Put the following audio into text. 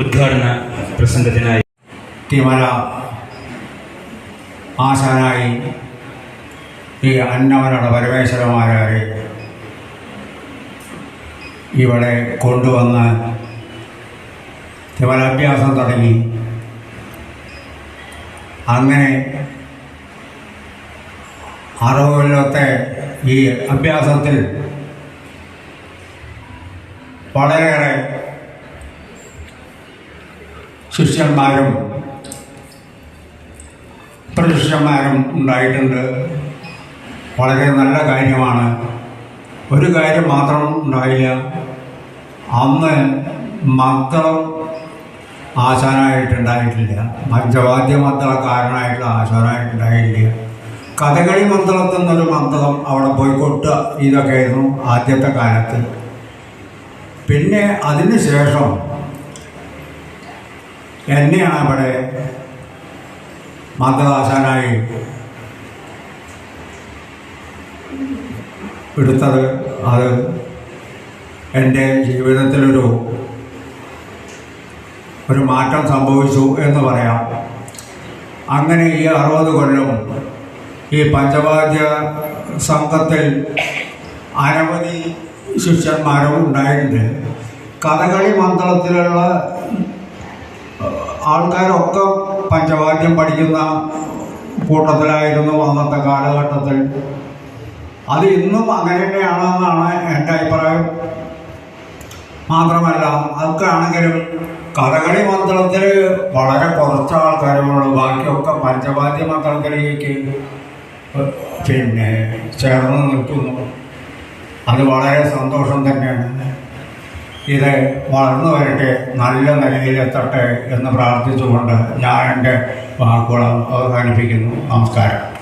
ఉద్ఘాటన ప్రసంగ దినాయి తీవరా ആശാനായി ഈ അന്നവനോട് പരമേശ്വരന്മാരെ ഇവിടെ കൊണ്ടുവന്ന് തിമലാഭ്യാസം തുടങ്ങി. അങ്ങനെ അറുപത് കൊല്ലത്തെ ഈ അഭ്യാസത്തിൽ വളരെയേറെ ശിഷ്യന്മാരും പ്രശിഷ്യന്മാരും ഉണ്ടായിട്ടുണ്ട്. വളരെ നല്ല കാര്യമാണ്. ഒരു കാര്യം മാത്രം ഉണ്ടായില്ല. അന്ന് മദ്ദളം ആശാനായിട്ടുണ്ടായിട്ടില്ല. പഞ്ചവാദ്യ മദ്ദളക്കാരനായിട്ടുള്ള ആശാനായിട്ടുണ്ടായില്ല. കഥകളി മദ്ദളത്തിൽ നിന്നൊരു മദ്ദളം അവിടെ പോയി കൊട്ടുക ഇതൊക്കെയായിരുന്നു ആദ്യത്തെ കാലത്ത്. പിന്നെ അതിന് ശേഷം എന്നെയാണ് അവിടെ മദ്ദളാശാനായി എടുത്തത് അത് എന്റെ ജീവിതത്തിലൊരു ഒരു മാറ്റം സംഭവിച്ചു എന്ന് പറയാം. അങ്ങനെ ഈ അറുപത് കൊല്ലം ഈ പഞ്ചവാദ്യ സംഘത്തിൽ അനവധി ശിഷ്യന്മാരും ഉണ്ടായിട്ടുണ്ട്. കഥകളി മണ്ഡലത്തിലുള്ള ആൾക്കാരൊക്കെ പഞ്ചവാദ്യം പഠിക്കുന്ന കൂട്ടത്തിലായിരുന്നു അന്നത്തെ കാലഘട്ടത്തിൽ. അത് ഇന്നും അങ്ങനെ തന്നെയാണെന്നാണ് എന്റെ അഭിപ്രായം. മാത്രമല്ല അതൊക്കെ ആണെങ്കിലും കഥകളി മന്ത്രത്തിൽ വളരെ കുറച്ച് ആൾക്കാരുള്ളൂ. ബാക്കിയൊക്കെ പഞ്ചവാദ്യ മന്ത്രത്തിലേക്ക് പിന്നെ ചേർന്ന് നിൽക്കുന്നു. അത് വളരെ സന്തോഷം തന്നെയാണ്. ഇത് വളർന്നു വരട്ടെ നല്ല നിലയിലെത്തട്ടെ എന്ന് പ്രാർത്ഥിച്ചുകൊണ്ട് ഞാൻ എന്റെ വാക്കുകൾ അവസാനിപ്പിക്കുന്നു. നമസ്കാരം.